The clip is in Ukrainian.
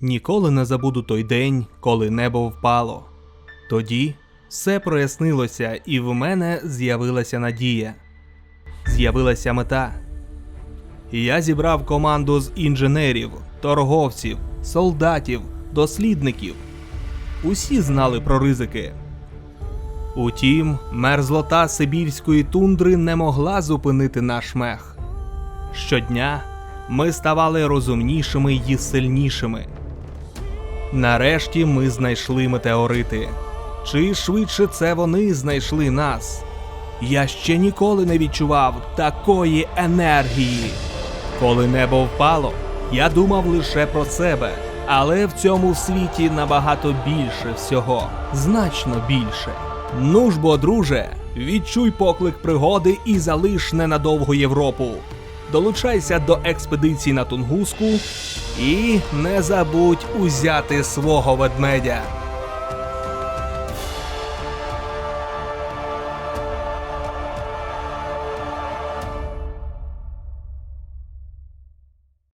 Ніколи не забуду той день, коли небо впало. Тоді все прояснилося, і в мене з'явилася надія. З'явилася мета. Я зібрав команду з інженерів, торговців, солдатів, дослідників. Усі знали про ризики. Утім, мерзлота сибірської тундри не могла зупинити наш мех. Щодня ми ставали розумнішими й сильнішими. Нарешті ми знайшли метеорити. Чи швидше це вони знайшли нас? Я ще ніколи не відчував такої енергії. Коли небо впало, я думав лише про себе, але в цьому світі набагато більше всього, значно більше. Ну ж бо, друже, відчуй поклик пригоди і залиш ненадовго Європу. Долучайся до експедиції на Тунгуску і не забудь узяти свого ведмедя.